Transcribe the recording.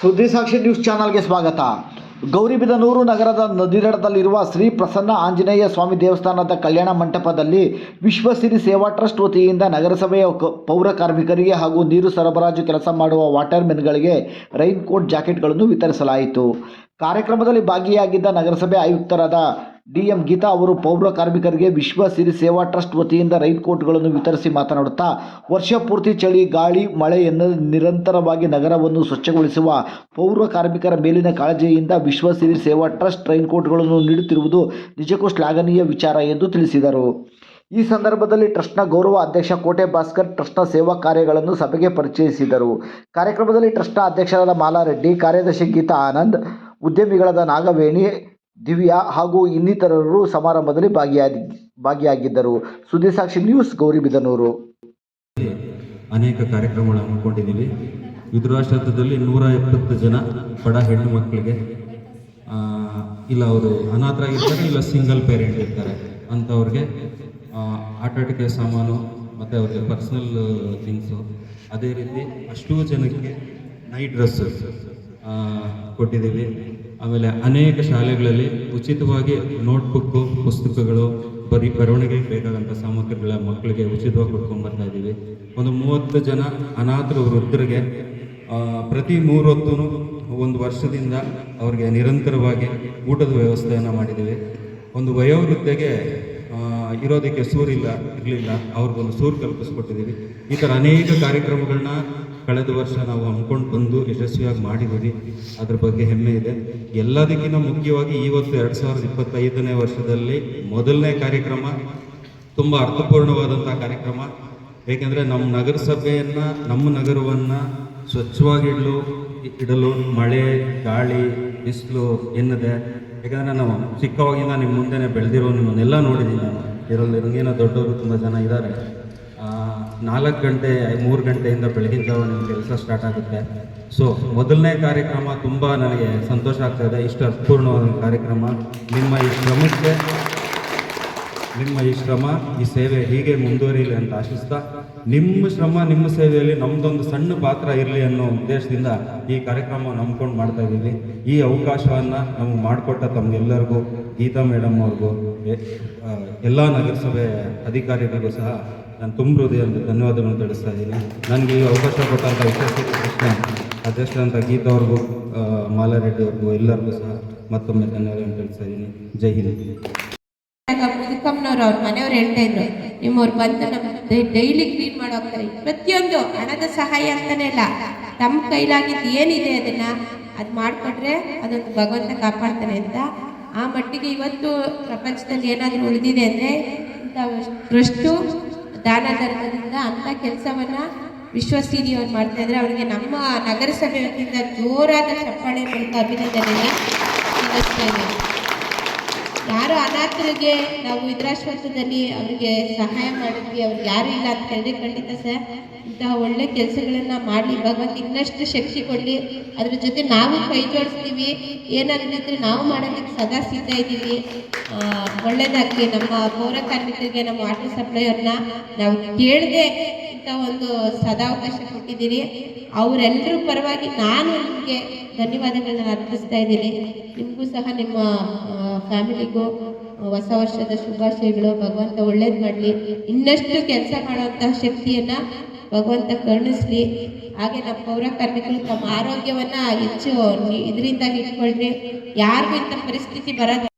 ಸುದ್ದಿ ಸಾಕ್ಷಿ ನ್ಯೂಸ್ ಚಾನಲ್ಗೆ ಸ್ವಾಗತ. ಗೌರಿಬಿದನೂರು ನಗರದ ನದಿದಡದಲ್ಲಿರುವ ಶ್ರೀ ಪ್ರಸನ್ನ ಆಂಜನೇಯ ಸ್ವಾಮಿ ದೇವಸ್ಥಾನದ ಕಲ್ಯಾಣ ಮಂಟಪದಲ್ಲಿ ವಿಶ್ವಸಿರಿ ಸೇವಾ ಟ್ರಸ್ಟ್ ವತಿಯಿಂದ ನಗರಸಭೆಯ ಪೌರ ಕಾರ್ಮಿಕರಿಗೆ ಹಾಗೂ ನೀರು ಸರಬರಾಜು ಕೆಲಸ ಮಾಡುವ ವಾಟರ್ಮೆನ್ಗಳಿಗೆ ರೈನ್ ಕೋಟ್ ಜಾಕೆಟ್ಗಳನ್ನು ವಿತರಿಸಲಾಯಿತು. ಕಾರ್ಯಕ್ರಮದಲ್ಲಿ ಭಾಗಿಯಾಗಿದ್ದ ನಗರಸಭೆ ಆಯುಕ್ತರಾದ ಡಿ ಎಂ ಗೀತಾ ಅವರು ಪೌರ ಕಾರ್ಮಿಕರಿಗೆ ವಿಶ್ವ ಸಿರಿ ಸೇವಾ ಟ್ರಸ್ಟ್ ವತಿಯಿಂದ ರೈನ್ ಕೋಟ್ಗಳನ್ನು ವಿತರಿಸಿ ಮಾತನಾಡುತ್ತಾ, ವರ್ಷ ಪೂರ್ತಿ ಚಳಿ, ಗಾಳಿ ಮಳೆಯನ್ನು ನಿರಂತರವಾಗಿ ನಗರವನ್ನು ಸ್ವಚ್ಛಗೊಳಿಸುವ ಪೌರ ಕಾರ್ಮಿಕರ ಮೇಲಿನ ಕಾಳಜಿಯಿಂದ ವಿಶ್ವ ಸಿರಿ ಸೇವಾ ಟ್ರಸ್ಟ್ ರೈನ್ ಕೋಟ್ಗಳನ್ನು ನೀಡುತ್ತಿರುವುದು ನಿಜಕ್ಕೂ ಶ್ಲಾಘನೀಯ ವಿಚಾರ ಎಂದು ತಿಳಿಸಿದರು. ಈ ಸಂದರ್ಭದಲ್ಲಿ ಟ್ರಸ್ಟ್ನ ಗೌರವ ಅಧ್ಯಕ್ಷ ಕೋಟೆ ಭಾಸ್ಕರ್ ಟ್ರಸ್ಟ್ನ ಸೇವಾ ಕಾರ್ಯಗಳನ್ನು ಸಭೆಗೆ ಪರಿಚಯಿಸಿದರು. ಕಾರ್ಯಕ್ರಮದಲ್ಲಿ ಟ್ರಸ್ಟ್ನ ಅಧ್ಯಕ್ಷರಾದ ಮಾಲಾರೆಡ್ಡಿ, ಕಾರ್ಯದರ್ಶಿ ಗೀತಾ ಆನಂದ್ ಉದ್ಯಮಿಗಳಾದ ನಾಗವೇಣಿ, ದಿವ್ಯಾ ಹಾಗೂ ಇನ್ನಿತರರು ಸಮಾರಂಭದಲ್ಲಿ ಭಾಗಿಯಾಗಿ, ಭಾಗಿಯಾಗಿದ್ದರು. ಸುದ್ದಿ ಸಾಕ್ಷಿ ನ್ಯೂಸ್ ಗೌರಿಬಿದನೂರು ಅನೇಕ ಕಾರ್ಯಕ್ರಮಗಳು ಹಮ್ಮಿಕೊಂಡಿದ್ದೀವಿ. ವಿದುರಾಷ್ಟ್ರದಲ್ಲಿ ನೂರ ಎಪ್ಪತ್ತು ಜನ ಬಡ ಹೆಣ್ಣು ಮಕ್ಕಳಿಗೆ ಇಲ್ಲ ಅವರು ಅನಾಥರಾಗಿರ್ತಾರೆ, ಇಲ್ಲ ಸಿಂಗಲ್ ಪೇರೆಂಟ್ ಇರ್ತಾರೆ ಅಂಥವ್ರಿಗೆ ಆಟಾಟಿಕೆ ಸಾಮಾನು ಮತ್ತು ಅವ್ರಿಗೆ ಪರ್ಸ್ನಲ್ ಥಿಂಗ್ಸು ಅದೇ ರೀತಿ ಅಷ್ಟೂ ಜನಕ್ಕೆ ನೈಟ್ ಡ್ರೆಸ್ ಕೊಟ್ಟಿದ್ದೀವಿ. ಆಮೇಲೆ ಅನೇಕ ಶಾಲೆಗಳಲ್ಲಿ ಉಚಿತವಾಗಿ ನೋಟ್ಬುಕ್ಕು, ಪುಸ್ತಕಗಳು, ಬರೀ ಬರವಣಿಗೆಗೆ ಬೇಕಾದಂಥ ಸಾಮಗ್ರಿಗಳ ಮಕ್ಕಳಿಗೆ ಉಚಿತವಾಗಿ ಕೊಟ್ಕೊಂಡು ಬರ್ತಾ ಇದ್ದೀವಿ. ಒಂದು ಮೂವತ್ತು ಜನ ಅನಾಥರು ವೃದ್ಧರಿಗೆ ಪ್ರತಿ ಮೂರೊತ್ತು ಒಂದು ವರ್ಷದಿಂದ ಅವ್ರಿಗೆ ನಿರಂತರವಾಗಿ ಊಟದ ವ್ಯವಸ್ಥೆಯನ್ನು ಮಾಡಿದ್ದೀವಿ. ಒಂದು ವಯೋವೃದ್ಧೆಗೆ ಇರೋದಕ್ಕೆ ಸೂರಿಲ್ಲ, ಇರಲಿಲ್ಲ, ಅವ್ರಿಗೊಂದು ಸೂರು ಕಲ್ಪಿಸ್ಕೊಟ್ಟಿದ್ದೀವಿ. ಈ ಥರ ಅನೇಕ ಕಾರ್ಯಕ್ರಮಗಳನ್ನ ಕಳೆದ ವರ್ಷ ನಾವು ಹಮ್ಮಿಕೊಂಡು ಬಂದು ಯಶಸ್ವಿಯಾಗಿ ಮಾಡಿದ್ದೀವಿ. ಅದ್ರ ಬಗ್ಗೆ ಹೆಮ್ಮೆ ಇದೆ. ಎಲ್ಲದಕ್ಕಿಂತ ಮುಖ್ಯವಾಗಿ ಇವತ್ತು ಎರಡು ಸಾವಿರದ ಇಪ್ಪತ್ತೈದನೇ ವರ್ಷದಲ್ಲಿ ಮೊದಲನೇ ಕಾರ್ಯಕ್ರಮ, ತುಂಬ ಅರ್ಥಪೂರ್ಣವಾದಂಥ ಕಾರ್ಯಕ್ರಮ. ಏಕೆಂದರೆ ನಮ್ಮ ನಗರಸಭೆಯನ್ನು, ನಮ್ಮ ನಗರವನ್ನು ಸ್ವಚ್ಛವಾಗಿಡಲು, ಇಡಲು, ಮಳೆ, ಗಾಳಿ, ಬಿಸಿಲು ಎನ್ನದೆ. ಯಾಕಂದರೆ ನಾವು ಚಿಕ್ಕವಾಗಿಂದ ನಿಮ್ಮ ಮುಂದೆನೇ ಬೆಳೆದಿರೋ ನಿಮ್ಮನ್ನೆಲ್ಲ ನೋಡಿದ್ದೀನಿ ನಾನು. ಇದರಲ್ಲಿ ನನಗೇನೋ ದೊಡ್ಡವರು ತುಂಬ ಜನ ಇದ್ದಾರೆ. ನಾಲ್ಕು ಗಂಟೆ, ಮೂರು ಗಂಟೆಯಿಂದ ಬೆಳಗಿನ ಜಾವ ನಿಮ್ಮ ಕೆಲಸ ಸ್ಟಾರ್ಟ್ ಆಗುತ್ತೆ. ಸೊ ಮೊದಲನೇ ಕಾರ್ಯಕ್ರಮ ತುಂಬ ನನಗೆ ಸಂತೋಷ ಆಗ್ತಾಯಿದೆ ಇಷ್ಟು ಅರ್ಥಪೂರ್ಣವಾದ ಕಾರ್ಯಕ್ರಮ. ನಿಮ್ಮ ಈ ಶ್ರಮಕ್ಕೆ, ನಿಮ್ಮ ಈ ಶ್ರಮ, ಈ ಸೇವೆ ಹೀಗೆ ಮುಂದುವರಿಯಲಿ ಅಂತ ಆಶಿಸ್ತಾ, ನಿಮ್ಮ ಶ್ರಮ, ನಿಮ್ಮ ಸೇವೆಯಲ್ಲಿ ನಮ್ಮದೊಂದು ಸಣ್ಣ ಪಾತ್ರ ಇರಲಿ ಅನ್ನೋ ಉದ್ದೇಶದಿಂದ ಈ ಕಾರ್ಯಕ್ರಮ ನಂಬ್ಕೊಂಡು ಮಾಡ್ತಾ ಇದ್ದೀವಿ. ಈ ಅವಕಾಶವನ್ನು ನಮಗೆ ಮಾಡಿಕೊಟ್ಟ ತಮಗೆಲ್ಲರಿಗೂ, ಗೀತಾ ಮೇಡಮ್ ಅವ್ರಿಗೂ ಎಲ್ಲ ನಗರಸಭೆ ಅಧಿಕಾರಿಗಳಿಗೂ ಸಹ ನಾನು ತುಂಬ ಹೃದಯ ಧನ್ಯವಾದಗಳನ್ನು ತಿಳಿಸ್ತಾ ಇದ್ದೀನಿ. ನನಗೆ ಈ ಅವಕಾಶ ಕೊಟ್ಟಂಥ ವಿಶೇಷ ಕೃಷ್ಣ ಅಧ್ಯಕ್ಷರಂಥ ಗೀತಾ ಅವ್ರಿಗೂ ಮಾಲಾರೆಡ್ಡಿ ಅವ್ರಿಗೂ ಎಲ್ಲರಿಗೂ ಸಹ ಮತ್ತೊಮ್ಮೆ ಧನ್ಯವಾದಗಳನ್ನು ತಿಳಿಸ್ತಾ ಇದ್ದೀನಿ. ಜೈ ಹಿಂದ್. ಮುದುಕಮ್ಮನವ್ರು ಅವ್ರ ಮನೆಯವ್ರು ಹೇಳ್ತಾ ಇದ್ರು, ನಿಮ್ಮವ್ರು ಬಂದು ನಮ್ಮ ಡೈಲಿ ಕ್ಲೀನ್ ಮಾಡೋಗ್ತಾರೆ ಪ್ರತಿಯೊಂದು ಹಣದ ಸಹಾಯ ಅಂತಾನೆ ಇಲ್ಲ. ತಮ್ಮ ಕೈಲಾಗಿದ್ದು ಏನಿದೆ ಅದನ್ನ ಅದು ಮಾಡಿಕೊಟ್ರೆ ಅದೊಂದು ಭಗವಂತ ಕಾಪಾಡ್ತಾನೆ ಅಂತ. ಆ ಮಟ್ಟಿಗೆ ಇವತ್ತು ಪ್ರಪಂಚದಲ್ಲಿ ಏನಾದರೂ ಉಳಿದಿದೆ ಅಂದರೆ ಇಂಥ ಟ್ರಸ್ಟು ದಾನ ಧರ್ಮದಿಂದ ಅಂಥ ಕೆಲಸವನ್ನ ವಿಶ್ವಸಿರಿ ಅವ್ರು ಮಾಡ್ತಾ ಇದ್ರೆ ಅವರಿಗೆ ನಮ್ಮ ನಗರಸಭೆ ವತಿಯಿಂದ ಜೋರಾದ ಚಪ್ಪಾಳೆ ಮೂಲಕ ಅಭಿನಂದನೆಯನ್ನು ಸಲ್ಲಿಸ್ತಾ ಯಾರು ಅನಾಥರಿಗೆ ನಾವು ವಿದ್ರಾಶ್ವಾಸದಲ್ಲಿ ಅವರಿಗೆ ಸಹಾಯ ಮಾಡಿದ್ವಿ ಅವ್ರಿಗೆ ಯಾರು ಇಲ್ಲ ಅಂತ ಹೇಳಿದ್ರೆ ಖಂಡಿತ ಸರ್, ಇಂತಹ ಒಳ್ಳೆ ಕೆಲಸಗಳನ್ನ ಮಾಡಲಿ. ಭಗವಂತ ಇನ್ನಷ್ಟು ಶಕ್ತಿ ಕೊಡಲಿ. ಅದ್ರ ಜೊತೆ ನಾವು ಕೈ ಜೋಡಿಸ್ತೀವಿ. ಏನಾದರೂ ನಾವು ಮಾಡೋದಕ್ಕೆ ಸದಾ ಸಿದ್ಧ ಇದ್ದೀವಿ. ಒಳ್ಳೇದಾಗಲಿ. ನಮ್ಮ ಪೌರ ಕಾರ್ಮಿಕರಿಗೆ, ನಮ್ಮ ವಾಟರ್ ಸಪ್ಲೈಯವ್ರನ್ನ ನಾವು ಕೇಳದೆ ಇಂಥ ಒಂದು ಸದಾವಕಾಶ ಕೊಟ್ಟಿದ್ದೀರಿ ಅವರೆಲ್ಲರೂ ಪರವಾಗಿ ನಾನು ನಿಮಗೆ ಧನ್ಯವಾದಗಳನ್ನ ಅರ್ಪಿಸ್ತಾ ಇದ್ದೀನಿ. ನಿಮಗೂ ಸಹ ನಿಮ್ಮ ಫ್ಯಾಮಿಲಿಗೂ ಹೊಸ ವರ್ಷದ ಶುಭಾಶಯಗಳು. ಭಗವಂತ ಒಳ್ಳೇದು ಮಾಡಲಿ. ಇನ್ನಷ್ಟು ಕೆಲಸ ಮಾಡುವಂತಹ ಶಕ್ತಿಯನ್ನ ಭಗವಂತ ಕರುಣಿಸ್ಲಿ. ಹಾಗೆ ನಮ್ಮ ಪೌರ ಕಾರ್ಮಿಕರು ತಮ್ಮ ಆರೋಗ್ಯವನ್ನ ಹೆಚ್ಚು ಇದರಿಂದ ಇಟ್ಕೊಳ್ರಿ ಯಾರಿಗೂ ಇಂಥ ಪರಿಸ್ಥಿತಿ ಬರೋದು